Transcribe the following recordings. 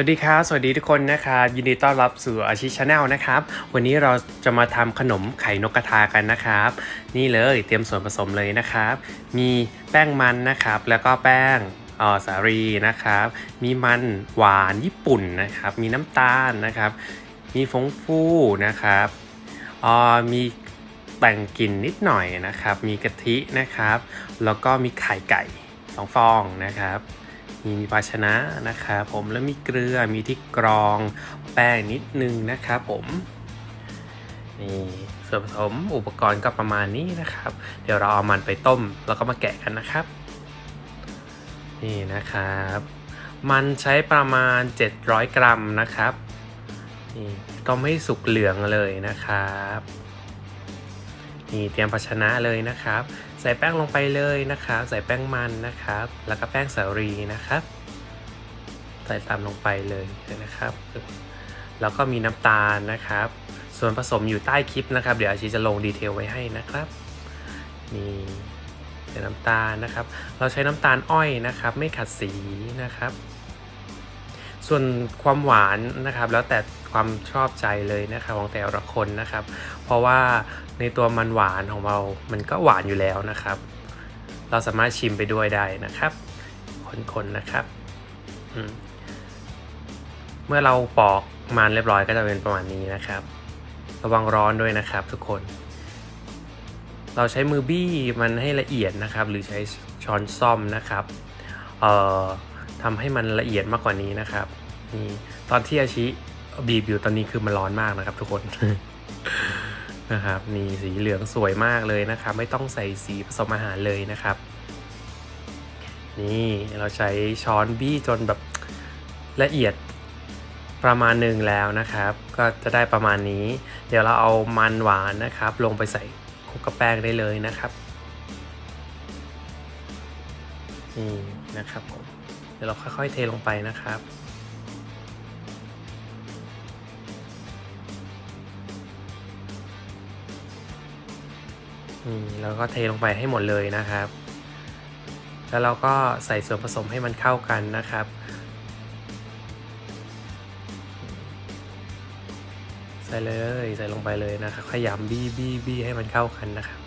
วัสดีครับ สวัสดีทุกคนนะครับยินดีต้อนรับสู่อาชิชาแนลนะครับ วันนี้เราจะมาทำขนมไข่นกกระทากันนะครับ นี่เลยเตรียมส่วนผสมเลยนะครับ มีแป้งมันนะครับ แล้วก็แป้งออสาลีนะครับ มีมันหวานญี่ปุ่นนะครับ มีน้ำตาลนะครับ มีฟงฟูนะครับออมีแต่งกลิ่นนิดหน่อยนะครับ มีกะทินะครับ แล้วก็มีไข่ไก่สองฟองนะครับ มีมีภาชนะนะครับผมแล้วมีเกลือมีที่กรองแป้งนิดนึงนะครับผมนี่ส่วนผสมอุปกรณ์ก็ประมาณนี้นะครับ เดี๋ยวเราเอามันไปต้มแล้วก็มาแกะกันนะครับ นี่นะครับ มันใช้ประมาณ 700 กรัมนะครับนี่ต้มให้สุกเหลืองเลยนะครับ นี่เตรียมภาชนะเลยนะครับ ใส่แป้งลงไปเลยนะครับ ใส่แป้งมันนะครับ แล้วก็แป้งสาลีนะครับ ใส่ตามลงไปเลยนะครับ แล้วก็มีน้ำตาลนะครับ ส่วนผสมอยู่ใต้คลิปนะครับ เดี๋ยวอาชีจะลงดีเทลไว้ให้นะครับนี่ใส่น้ำตาลนะครับ เราใช้น้ำตาลอ้อยนะครับ ไม่ขัดสีนะครับ ส่วนความหวานนะครับแล้วแต่ความชอบใจเลยนะครับของแต่ละคนนะครับ เพราะว่าในตัวมันหวานของเรา มันก็หวานอยู่แล้วนะครับ เราสามารถชิมไปด้วยได้นะครับคนๆนะครับมเมื่อเราปอกมันเรียบร้อยก็จะเป็นประมาณนี้นะครับ ระวังร้อนด้วยนะครับทุกคน เราใช้มือบี้มันให้ละเอียดนะครับ หรือใช้ช้อนซ่อมนะครับ เอ่อ ทำให้มันละเอียดมากกว่านี้นะครับนี่ตอนที่อาชิบีบอยู่ตอนนี้คือมันร้อนมากนะครับ ทุกคนนะครับนี่สีเหลืองสวยมากเลยนะครับ ไม่ต้องใส่สีผสมอาหารเลยนะครับ นี่เราใช้ช้อนบี้จนแบบละเอียดประมาณหนึ่งแล้วนะครับ ก็จะได้ประมาณนี้ เดี๋ยวเราเอามันหวานนะครับ ลงไปใส่คุกกับแป้งได้เลยนะครับนี่นะครับผม เดี๋ยวเราค่อยๆเทลงไปนะครับนี่แล้วก็เทลงไปให้หมดเลยนะครับ แล้วเราก็ใส่ส่วนผสมให้มันเข้ากันนะครับ ใส่เลยใส่ลงไปเลยนะครับขยำบี้บี้บี้ให้มันเข้ากันนะครับ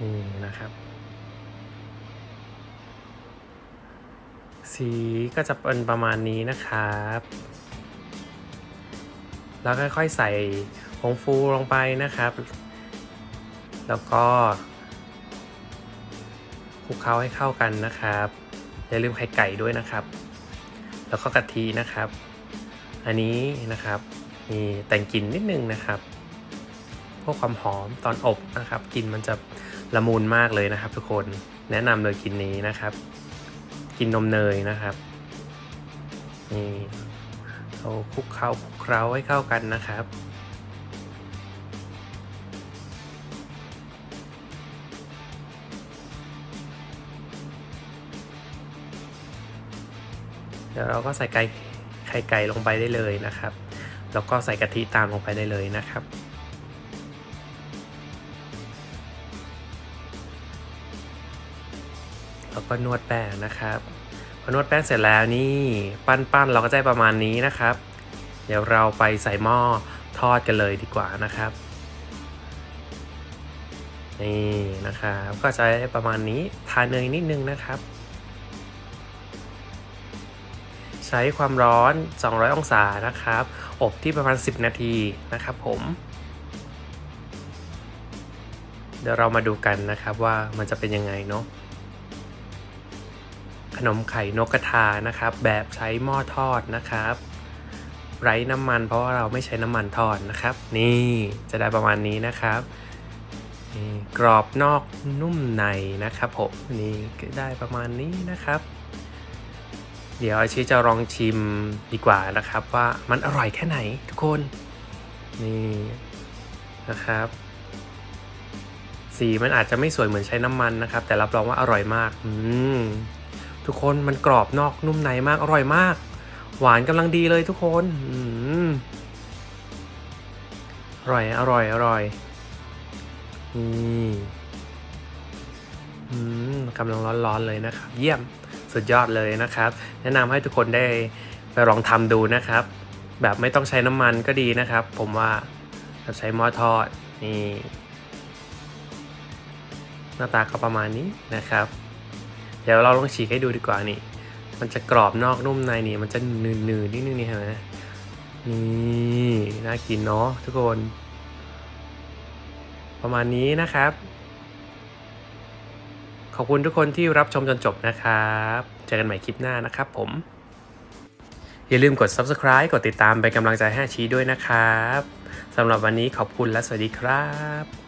นี่นะครับ สีก็จะเป็นประมาณนี้นะครับ แล้วค่อยๆใส่ผงฟูลงไปนะครับ แล้วก็คลุกเคล้าให้เข้ากันนะครับ อย่าลืมไข่ไก่ด้วยนะครับ แล้วก็กะทินะครับ อันนี้นะครับมีแต่งกลิ่นนิดนึงนะครับพวกความหอมตอนอบนะครับกลิ่นมันจะละมุนมากเลยนะครับ ทุกคนแนะนำเลยกลิ่นนี้นะครับ กินนมเนยนะครับนี่เราคลุกเคล้าคลุกเคล้าให้เข้ากันนะครับเดี๋ยวเราก็ใส่ไก่ไข่ไก่ลงไปได้เลยนะครับ แล้วก็ใส่กะทิตามลงไปได้เลยนะครับ แล้วก็นวดแป้งนะครับพอนวดแป้งเสร็จแล้วนี่ปั้นๆเราก็จะได้ประมาณนี้นะครับ เดี๋ยวเราไปใส่หม้อทอดกันเลยดีกว่านะครับนี่นะครับก็จะได้ประมาณนี้ทาเนยนิดนึงนะครับ ใช้ความร้อน 200 องศานะครับ อบที่ประมาณ 10 นาทีนะครับผม เดี๋ยวเรามาดูกันนะครับว่ามันจะเป็นยังไงเนาะ ขนมไข่นกกระทานะครับ แบบใช้หม้อทอดนะครับ ไร้น้ำมันเพราะว่าเราไม่ใช้น้ำมันทอดนะครับ นี่จะได้ประมาณนี้นะครับนี่กรอบนอกนุ่มในนะครับผมนี่ก็ได้ประมาณนี้นะครับ เดี๋ยวอาชีจะลองชิมดีกว่านะครับว่ามันอร่อยแค่ไหนทุกคนนี่นะครับ สีมันอาจจะไม่สวยเหมือนใช้น้ำมันนะครับ แต่รับรองว่าอร่อยมาก อืม ทุกคนมันกรอบนอกนุ่มในมากอร่อยมาก หวานกำลังดีเลยทุกคนอืมอร่อยอร่อยอร่อยนี่อืมกำลังร้อนๆเลยนะครับ เยี่ยมสุดยอดเลยนะครับ แนะนำให้ทุกคนได้ไปลองทำดูนะครับ แบบไม่ต้องใช้น้ำมันก็ดีนะครับ ผมว่าแบบใช้หม้อทอดนี่หน้าตาก็ประมาณนี้นะครับ เดี๋ยวเราลองฉีกให้ดูดีกว่านี่ มันจะกรอบนอกนุ่มในนี่ มันจะหนืดๆนิดนึงนี่เห็นไหมนี่น่ากินเนาะทุกคน ประมาณนี้นะครับ ขอบคุณทุกคนที่รับชมจนจบนะครับ เจอกันใหม่คลิปหน้านะครับผม อย่าลืมกด subscribe กดติดตามเป็นกำลังใจให้ชีด้วยนะครับสำหรับวันนี้ขอบคุณและสวัสดีครับ